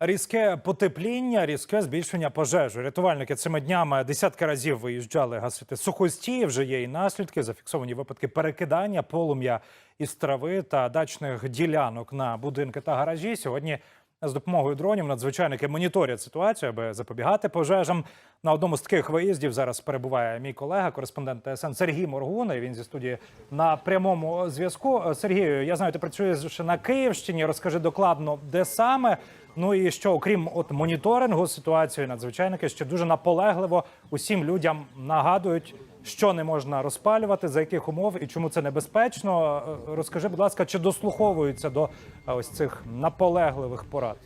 Різке потепління, різке збільшення пожежі. Рятувальники цими днями десятки разів виїжджали гасити сухості. Вже є і наслідки. Зафіксовані випадки перекидання полум'я із трави та дачних ділянок на будинки та гаражі. Сьогодні з допомогою дронів надзвичайники моніторять ситуацію, аби запобігати пожежам. На одному з таких виїздів зараз перебуває мій колега, кореспондент ТСН Сергій Моргун. Він зі студії на прямому зв'язку. Сергію, я знаю, ти працюєш на Київщині. Розкажи докладно, де саме. Ну і що, окрім от моніторингу ситуації, надзвичайники ще дуже наполегливо усім людям нагадують, що не можна розпалювати, за яких умов і чому це небезпечно. Е, Розкажи, будь ласка, чи дослуховуються до е, ось цих наполегливих порад?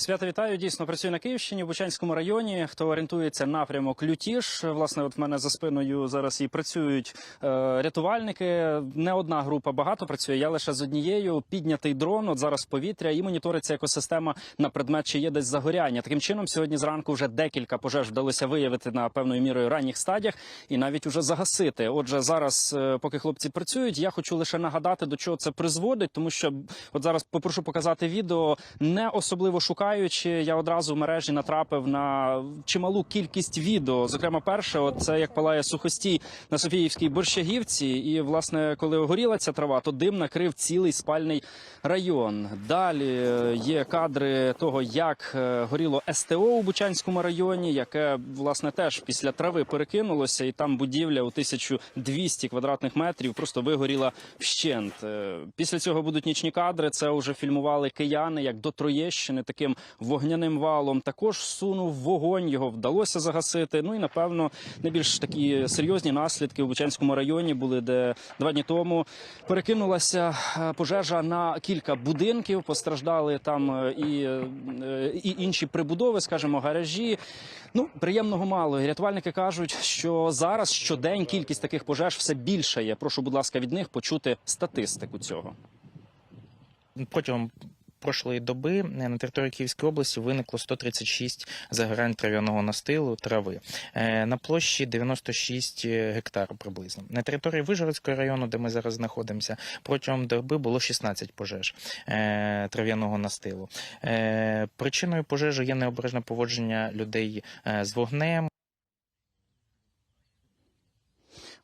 Свято вітаю. Дійсно працюю на Київщині в Бучанському районі. Хто орієнтується напрямок Лютіш. Власне, от в мене за спиною зараз і працюють е, рятувальники. Не одна група багато працює. Я лише з однією. Піднятий дрон. От зараз повітря і моніториться екосистема на предмет, чи є десь загоряння. Таким чином, сьогодні зранку вже декілька пожеж вдалося виявити на певною мірою ранніх стадіях і навіть уже загасити. Отже, зараз, е, поки хлопці працюють, я хочу лише нагадати, до чого це призводить, тому що от зараз попрошу показати відео, не особливо шукаючи, я одразу в мережі натрапив на чималу кількість відео. Зокрема, перше, це як палає сухостій на Софіївській борщагівці. І власне, коли огоріла ця трава, то дим накрив цілий спальний район. Далі е, є кадри того, як е, горіло СТО у Бучанському районі, яке власне теж після трави перекинулося, і там будівля у 1200 квадратних метрів просто вигоріла вщент. Е, Після цього будуть нічні кадри. Це вже фільмували кияни, як до Троєщини таким вогняним валом. Також сунув вогонь, його вдалося загасити. Ну і напевно найбільш такі серйозні наслідки у Бучанському районі були, де два дні тому перекинулася е, пожежа на кілька будинків. Постраждали там е, і, е, і інші прибудови, скажімо, гаражі. Ну приємного мало. Рятувальники кажуть, що зараз щодень кількість таких пожеж все більше є. Прошу, будь ласка, від них почути статистику цього. Протягом прошлої доби е, на території Київської області виникло 136 загорань трав'яного настилу трави е, на площі 96 гектар приблизно. На території Вижгородського району, де ми зараз знаходимося, протягом доби було 16 пожеж е, трав'яного настилу. Е, Причиною пожежі є необережне поводження людей е, з вогнем.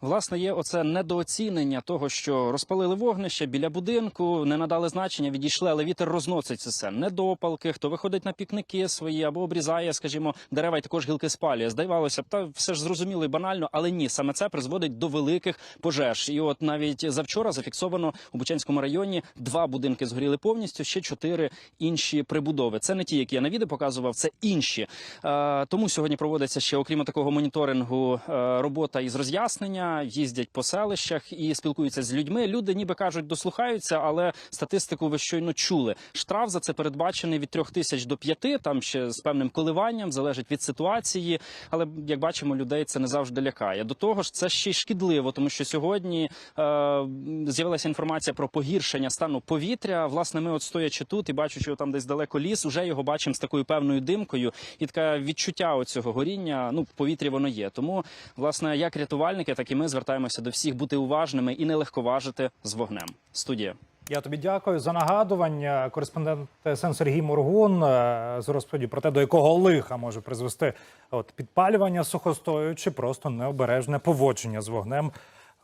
Власне, є оце недооцінення того, що розпалили вогнище біля будинку, не надали значення, відійшли, але вітер розносить все. Недопалки, хто виходить на пікники свої або обрізає, скажімо, дерева і також гілки спалює. Здавалося б, та все ж зрозуміло і банально, але ні, саме це призводить до великих пожеж. І от навіть завчора зафіксовано у Бучанському районі два будинки згоріли повністю, ще чотири інші прибудови. Це не ті, які я на відео показував, це інші. Е, тому сьогодні проводиться ще, окрім такого моніторингу, е, робота із роз'яснення. Їздять по селищах і спілкуються з людьми. Люди ніби кажуть, дослухаються, але статистику ви щойно чули. Штраф за це передбачений від трьох тисяч до п'яти. Там ще з певним коливанням залежить від ситуації. Але як бачимо, людей це не завжди лякає. До того ж, це ще й шкідливо, тому що сьогодні е, з'явилася інформація про погіршення стану повітря. Власне, ми от стоячи тут і бачучи там десь далеко ліс, уже його бачимо з такою певною димкою, і таке відчуття оцього горіння. Ну в повітрі воно є. Тому, власне, як рятувальники, так і ми звертаємося до всіх бути уважними і не легковажити з вогнем. Студія. Я тобі дякую за нагадування. Кореспондент Сен Сергій Моргун е, з розповіді про те, до якого лиха може призвести от підпалювання сухостою чи просто необережне поводження з вогнем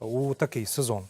у такий сезон.